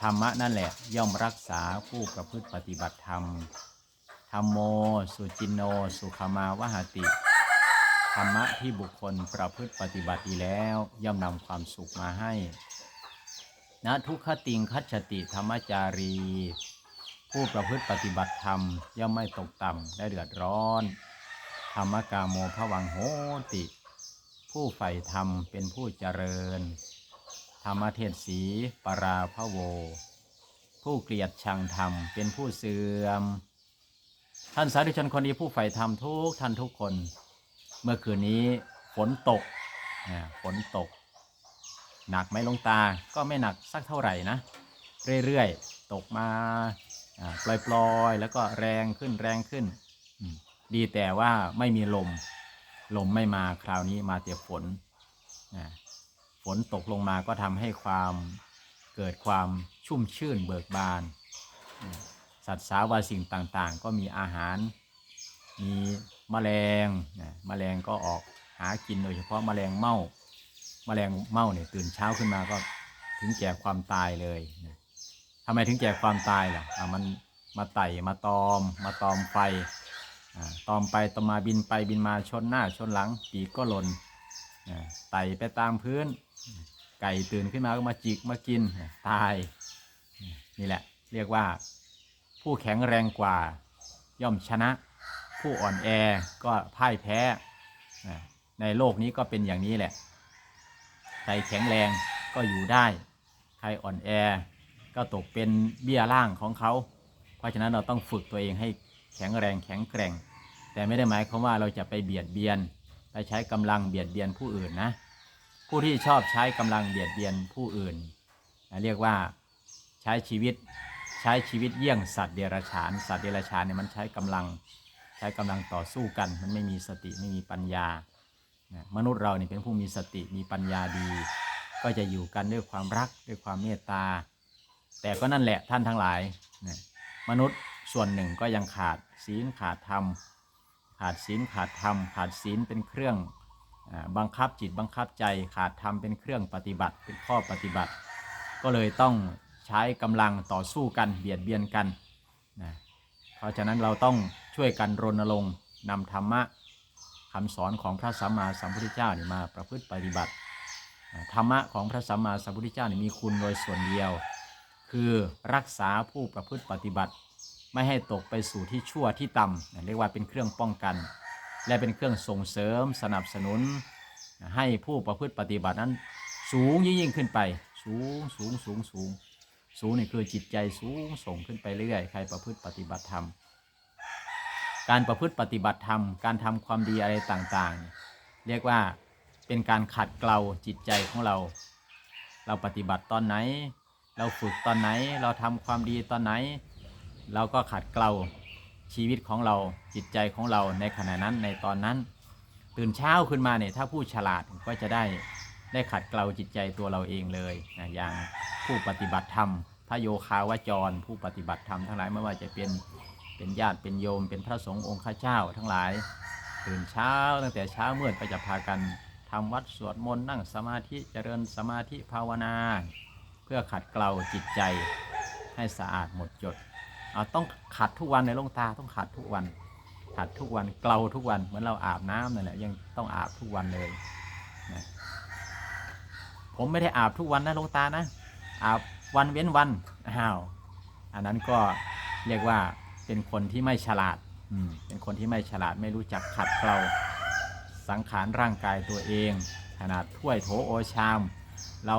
ธรรมะนั่นแหละย่อมรักษาผู้ประพฤติปฏิบัติธรรมธรรมโม สุจินโน สุขมาวหติ ธรรมะที่บุคคลประพฤติปฏิบัติดีแล้ว ย่อมนำความสุขมาให้นะทุกขติงคัจฉติธรรมจารี ผู้ประพฤติปฏิบัติธรรม ย่อมไม่ตกต่ำและเดือดร้อน ธรรมกาโมภวังโหติ ผู้ใฝ่ธรรมเป็นผู้เจริญ ธรรมเทศสีปราพโว ผู้เกลียดชังธรรมเป็นผู้เสื่อม ท่านสาธุชนคนดีผู้ใฝ่ธรรมทุกท่านทุกคน เมื่อคืนนี้ฝนตกฝนตก หนักไหมลงตาก็ไม่หนักสักเท่าไหร่นะ เรื่อยๆ ตกมาปล่อยๆ แล้วก็แรงขึ้นแรงขึ้น ดีแต่ว่าไม่มีลม ลมไม่มาคราวนี้มาแต่ฝนนะ ฝนตกลงมาก็ทำให้ความเกิดความชุ่มชื่นเบิกบาน สัตว์สาวาสิ่งต่างๆ ก็มีอาหาร มีแมลงนะแมลงก็ออกหากินโดยเฉพาะแมลงเม่าแมลงเม่าเนี่ยตื่นเช้าขึ้นมาก็ถึงแก่ความตายเลยนะทำไมถึงแก่ความตายล่ะอะมันมาไต่มาตอม มาตอมไฟตอมไปตอมมาบินไปบินมาชนหน้าชนหลังปีกก็หล่นไต่ไปตามพื้น ไก่ตื่นขึ้นมาก็มาจิกมากินตาย นี่แหละ เรียกว่า ผู้แข็งแรงกว่า ย่อมชนะ ผู้อ่อนแอก็พ่ายแพ้ ในโลกนี้ก็เป็นอย่างนี้แหละ ใครแข็งแรงก็อยู่ได้ ใครอ่อนแอก็ตกเป็นเบี้ยล่างของเขา เพราะฉะนั้นเราต้องฝึกตัวเองให้แข็งแรงแข็งแกร่ง แต่ไม่ได้หมายความว่าเราจะไปเบียดเบียน ไปใช้กำลังเบียดเบียนผู้อื่นนะ ผู้ที่ชอบใช้กำลังเบียดเบียนผู้อื่นนะเรียกว่าใช้ชีวิตใช้ชีวิตเยี่ยงสัตว์เดรัจฉาน สัตว์เดรัจฉานเนี่ยมันใช้กำลังใช้กำลังต่อสู้กัน มันไม่มีสติไม่มีปัญญานะมนุษย์เราเนี่ยเป็นผู้มีสติมีปัญญาดี ก็จะอยู่กันด้วยความรักด้วยความเมตตา แต่ก็นั่นแหละท่านทั้งหลายนะมนุษย์ส่วนหนึ่งก็ยังขาดศีลขาดธรรม ขาดศีลขาดธรรม ขาดศีลเป็นเครื่อง บังคับจิตบังคับใจขาดธรรมเป็นเครื่องปฏิบัติเป็นข้อปฏิบัติ ก็เลยต้องใช้กำลังต่อสู้กันเบียดเบียนกันนะเพราะฉะนั้นเราต้องช่วยกันรณรงค์นำธรรมะคำสอนของพระสัมมาสัมพุทธเจ้านี่มาประพฤติปฏิบัติธรรมะของพระสัมมาสัมพุทธเจ้านี่มีคุณโดยส่วนเดียว คือรักษาผู้ประพฤติปฏิบัติ ไม่ให้ตกไปสู่ที่ชั่วที่ต่ำเรียกว่าเป็นเครื่องป้องกัน และเป็นเครื่องส่งเสริมสนับสนุน ให้ผู้ประพฤติปฏิบัตินั้น สูงยิ่งยิ่งขึ้นไป สูงสูงสูงสูงสูงนี่คือจิตใจสูงส่งขึ้นไปเรื่อยๆใครประพฤติปฏิบัติธรรม การประพฤติปฏิบัติธรรม การทำความดีอะไรต่างๆ เรียกว่าเป็นการขัดเกลาจิตใจของเรา เราปฏิบัติตอนไหน เราฝึกตอนไหน เราทำความดีตอนไหน เราก็ขัดเกลา ชีวิตของเราจิตใจของเราในขณะนั้นในตอนนั้น ตื่นเช้าขึ้นมาเนี่ยถ้าผู้ฉลาดก็จะได้ได้ขัดเกลาจิตใจตัวเราเองเลยนะอย่างผู้ปฏิบัติธรรมพระโยคาวจร ผู้ปฏิบัติธรรมทั้งหลายไม่ว่าจะเป็นเป็นญาติเป็นโยม เป็นพระสงฆ์องค์ข้าเจ้า ทั้งหลาย ตื่นเช้าตั้งแต่เช้ามืดก็จะพากันทำวัดสวดมนต์นั่งสมาธิเจริญสมาธิภาวนา เพื่อขัดเกลาจิตใจให้สะอาดหมดจด ต้องขัดทุกวันในลงตาต้องขัดทุกวัน ขัดทุกวันเกลาทุกวันเหมือนเราอาบน้ำนั่นแหละยังต้องอาบทุกวันเลยนะผมไม่ได้อาบทุกวันนะลงตานะ อาบวันเว้นวันอ้าวอันนั้นก็เรียกว่าเป็นคนที่ไม่ฉลาดอืมเป็นคนที่ไม่ฉลาดไม่รู้จักขัดเกลาสังขารร่างกายตัวเอง ขนาดถ้วยโถโอชาม เรา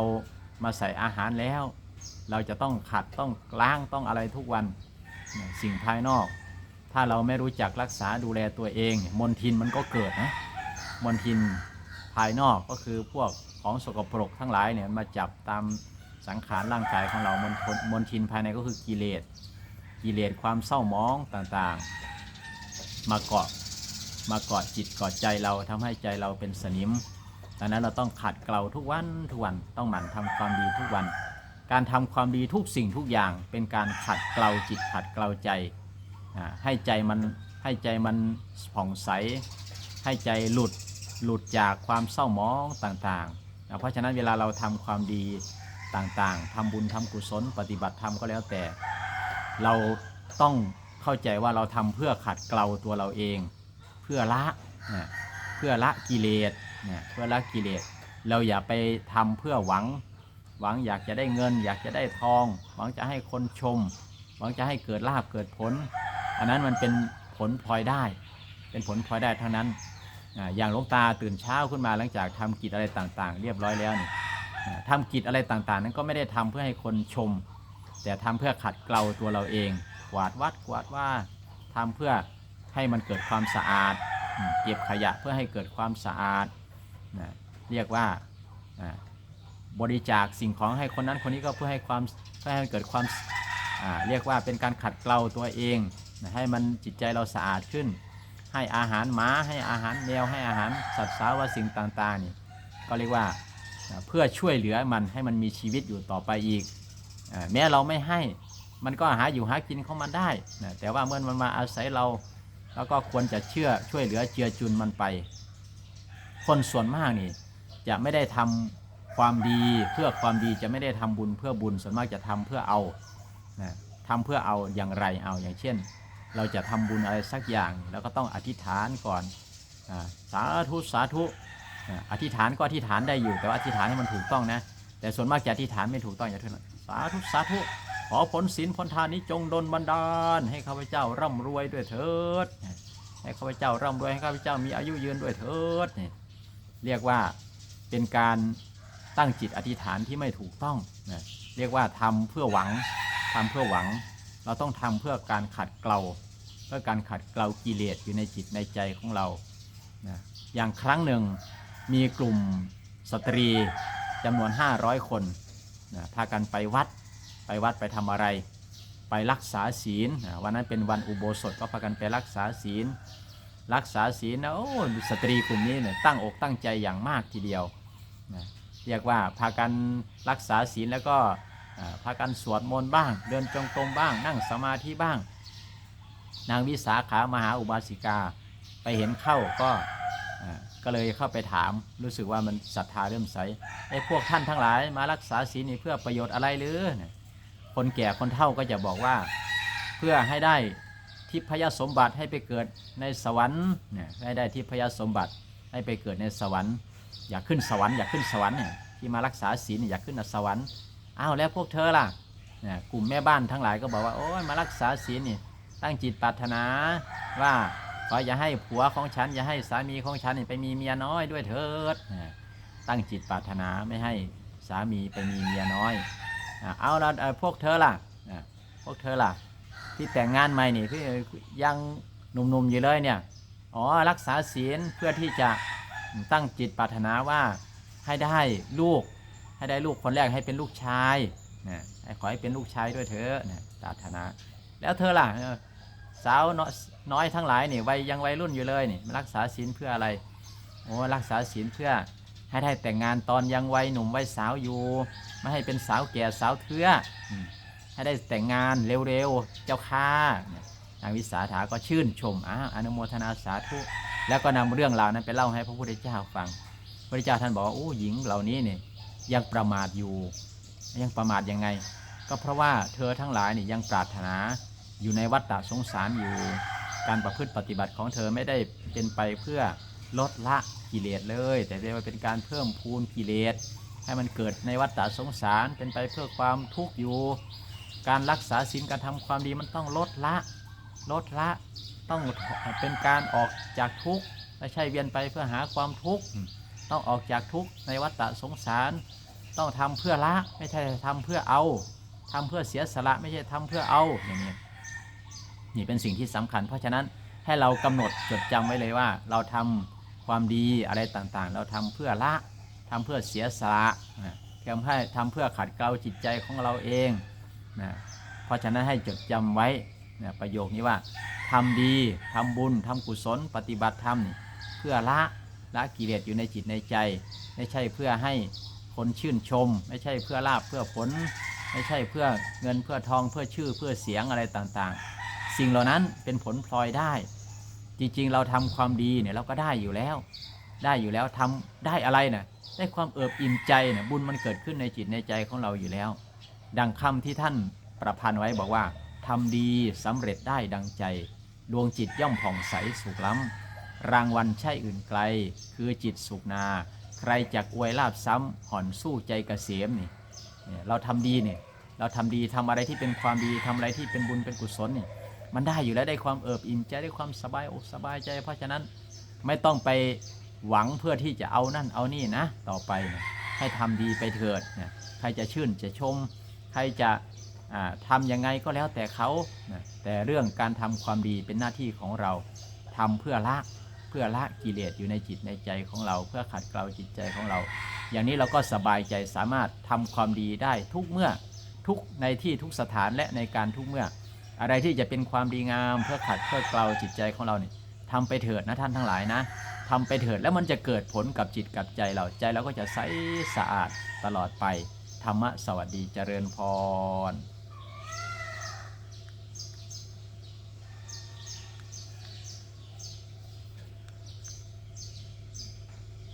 มาใส่อาหารแล้ว เราจะต้องขัดต้องล้างต้องอะไรทุกวัน สิ่งภายนอก ถ้าเราไม่รู้จักรักษาดูแลตัวเอง มลทินมันก็เกิดนะมลทินภายนอกก็คือพวกของสกปรกทั้งหลายเนี่ยมาจับตามสังขารร่างกายของเรามลทนมลทินภายในก็คือกิเลสกิเลสความเศร้าหมองต่างๆ มาเกาะมาเกาะจิตเกาะใจเราทำให้ใจเราเป็นสนิมดังนั้นเราต้องขัดเกลาทุกวันทุกวันต้องหมั่นทำความดีทุกวัน การทำความดีทุกสิ่งทุกอย่างเป็นการขัดเกลาจิตขัดเกลาใจ ให้ใจมันให้ใจมันผ่องใส ให้ใจหลุดหลุดจากความเศร้าหมองต่างๆ เพราะฉะนั้นเวลาเราทำความดีต่างๆทำบุญทำกุศล ปฏิบัติธรรมก็แล้วแต่ เราต้องเข้าใจว่าเราทำเพื่อขัดเกลาตัวเราเอง เพื่อละนะเพื่อละกิเลสนะเพื่อละกิเลส เราอย่าไปทำเพื่อหวัง หวังอยากจะได้เงิน อยากจะได้ทอง หวังจะให้คนชม หวังจะให้เกิดลาบเกิดผล อันนั้นมันเป็นผลพลอยได้ เป็นผลพลอยได้เท่านั้นอย่างลงตาตื่นเช้าขึ้นมาหลังจากทำกิจอะไรต่างๆ เรียบร้อยแล้วนี่อ่าทำกิจอะไรต่างๆ นั้นก็ไม่ได้ทำเพื่อให้คนชม แต่ทำเพื่อขัดเกลาตัวเราเองกวาดวัดกวาดว่าทำเพื่อให้มันเกิดความสะอาด เก็บขยะเพื่อให้เกิดความสะอาดเรียกว่า บริจาคสิ่งของให้คนนั้นคนนี้ก็เพื่อให้ความเพื่อให้มันเกิดความเรียกว่าเป็นการขัดเกลาตัวเองให้มันจิตใจเราสะอาดขึ้น ให้อาหารหมาให้อาหารแมวให้อาหารสัตว์สาวสิ่งต่างๆนี่ก็เรียกว่าเพื่อช่วยเหลือมันให้มันมีชีวิตอยู่ต่อไปอีกแม้เราไม่ให้มันก็หาอยู่หากินของมันได้นะแต่ว่าเมื่อมันมาอาศัยเราเราก็ควรจะเชื่อช่วยเหลือเจือจุนมันไป คนส่วนมากนี่จะไม่ได้ทำ ความดีเพื่อความดีจะไม่ได้ทำบุญเพื่อบุญส่วนมากจะทำเพื่อเอานะทำเพื่อเอาอย่างไรเอาอย่างเช่น เราจะทำบุญอะไรสักอย่าง แล้วก็ต้องอธิษฐานก่อนสาธุสาธุอ่าอธิษฐานก็อธิษฐานได้อยู่ แต่ว่าอธิษฐานให้มันถูกต้องนะ แต่ส่วนมากจะอธิษฐานไม่ถูกต้องอย่างเช่นสาธุสาธุขอผลศีลผลทานนี้จงดลบันดาล ให้ข้าพเจ้าร่ำรวยด้วยเถิด ให้ข้าพเจ้าร่ำรวยให้ข้าพเจ้ามีอายุยืนด้วยเถิดเรียกว่าเป็นการ ตั้งจิตอธิษฐานที่ไม่ถูกต้องนะเรียกว่าทำเพื่อหวังทำเพื่อหวัง เราต้องทำเพื่อการขัดเกลาเพื่อการขัดเกลากิเลสอยู่ในจิตในใจของเรานะอย่างครั้งหนึ่งมีกลุ่มสตรีจำนวน 500 คนนะพากันไปวัด ไปวัดไปทำอะไร ไปรักษาศีลนะวันนั้นเป็นวันอุโบสถก็พากันไปรักษาศีล รักษาศีลนะโอ้สตรีกลุ่มนี้เนี่ยตั้งอกตั้งใจอย่างมากทีเดียวนะ เรียกว่าพากันรักษาศีลแล้วก็พากันสวดมนต์บ้าง เดินจงกรมบ้าง นั่งสมาธิบ้าง นางวิสาขามหาอุบาสิกาไปเห็นเข้าก็ก็เลยเข้าไปถามรู้สึกว่ามันศรัทธาเริ่มใสไอ้พวกท่านทั้งหลายมารักษาศีลนี่เพื่อประโยชน์อะไรหรือคนแก่คนเฒ่าก็จะบอกว่า เพื่อให้ได้ทิพยสมบัติให้ไปเกิดในสวรรค์ให้ได้ทิพยสมบัติให้ไปเกิดในสวรรค์ อยากขึ้นสวรรค์อยากขึ้นสวรรค์เนี่ย ที่มารักษาศีลอยากขึ้นสวรรค์อ้าวแล้วพวกเธอล่ะกลุ่มแม่บ้านทั้งหลายก็บอกว่าโอ้ยมารักษาศีลนี่ตั้งจิตปรารถนาว่าขออย่าให้ผัวของฉันอย่าให้สามีของฉันไปมีเมียน้อยด้วยเถิดตั้งจิตปรารถนาไม่ให้สามีไปมีเมียน้อยเอาแล้วพวกเธอล่ะพวกเธอล่ะ ที่แต่งงานใหม่นี่พี่ยังหนุ่มๆอยู่เลยเนี่ยอ๋อรักษาศีลเพื่อที่จะตั้งจิตปรารถนาว่า ให้ได้ลูก ให้ได้ลูกคนแรกให้เป็นลูกชายนะขอให้เป็นลูกชายด้วยเถอะนะปรารถนา แล้วเธอล่ะสาวน้อยทั้งหลายนี่วัยยังวัยรุ่นอยู่เลยนี่รักษาศีลเพื่ออะไรโอ้รักษาศีลเพื่อให้ได้แต่งงานตอนยังวัยหนุ่มวัยสาวอยู่ ไม่ให้เป็นสาวแก่สาวเทื่อให้ได้แต่งงานเร็วๆ เจ้าค่ะนางวิสาขาก็ชื่นชมอ้าอนุโมทนาสาธุ แล้วก็นำเรื่องราวนั้นไปเล่าให้พระพุทธเจ้าฟัง พระเจ้าท่านบอกว่าโอ้หญิงเหล่านี้เนี่ยยังประมาทอยู่ ยังประมาทยังไง ก็เพราะว่าเธอทั้งหลายเนี่ยยังปรารถนาอยู่ในวัฏฏะสงสารอยู่ การประพฤติปฏิบัติของเธอไม่ได้เป็นไปเพื่อลดละกิเลสเลย แต่เรียกว่าเป็นการเพิ่มพูนกิเลสให้มันเกิดในวัฏฏะสงสารเป็นไปเพื่อความทุกข์อยู่ การรักษาศีลการทำความดีมันต้องลดละ ลดละต้องเป็นการออกจากทุกข์ไม่ใช่เวียนไปเพื่อหาความทุกข์ ต้องออกจากทุกข์ในวัฏสงสาร ต้องทำเพื่อละไม่ใช่ทำเพื่อเอาทำเพื่อเสียสละไม่ใช่ทำเพื่อเอาอย่างนี้นี่เป็นสิ่งที่สำคัญ เพราะฉะนั้นให้เรากำหนดจดจำไว้เลยว่า เราทำความดีอะไรต่างๆ เราทำเพื่อละทำเพื่อเสียสละทำให้ทำเพื่อขัดเกลาจิตใจของเราเองนะเพราะฉะนั้นให้จดจำไว้นะประโยคนี้ว่าทำดีทำบุญทำกุศล ปฏิบัติธรรมเพื่อละ ละกิเลสอยู่ในจิตในใจ ไม่ใช่เพื่อให้คนชื่นชม ไม่ใช่เพื่อลาบเพื่อผล ไม่ใช่เพื่อเงินเพื่อทองเพื่อชื่อเพื่อเสียงอะไรต่างๆ สิ่งเหล่านั้นเป็นผลพลอยได้ จริงๆ เราทำความดีเนี่ยเราก็ได้อยู่แล้ว ได้อยู่แล้วทำได้อะไรนะ่ะได้ความเอิบอิ่มใจเนี่ยบุญมันเกิดขึ้นในจิตในใจของเราอยู่แล้ว ดังคำที่ท่านประพันธ์ไว้บอกว่าทำดีสำเร็จได้ดังใจ ดวงจิตย่อมผ่องใสสุขล้ำ รางวัลใช่อื่นไกล คือจิตสุขนา ใครจักอวยลาบซ้ำห่อนสู้ใจกเกษมนี่เนี่ยเราทำดีเนี่ยเราทำดีทำอะไรที่เป็นความดีทำอะไรที่เป็นบุญเป็นกุศลนี่มันได้อยู่แล้วได้ความเอิบอิ่มใจได้ความสบายอกสบายใจ เพราะฉะนั้นไม่ต้องไปหวังเพื่อที่จะเอานั่นเอานี่นะ ต่อไปนะให้ทำดีไปเถิดนะใครจะชื่นจะชม ใครจะทำยังไงก็แล้วแต่เขานะแต่เรื่องการทำความดีเป็นหน้าที่ของเราทำเพื่อละเพื่อละกิเลสอยู่ในจิตในใจของเรา เพื่อขัดเกลาจิตใจของเรา อย่างนี้เราก็สบายใจสามารถทำความดีได้ทุกเมื่อทุกในที่ทุกสถานและในการทุกเมื่อ อะไรที่จะเป็นความดีงามเพื่อขัดเพื่อเกลาจิตใจของเราเนี่ยทำไปเถิดนะท่านทั้งหลายนะทำไปเถิดแล้วมันจะเกิดผลกับจิตกับใจเราใจเราก็จะใสสะอาดตลอดไป ธรรมะสวัสดีเจริญพร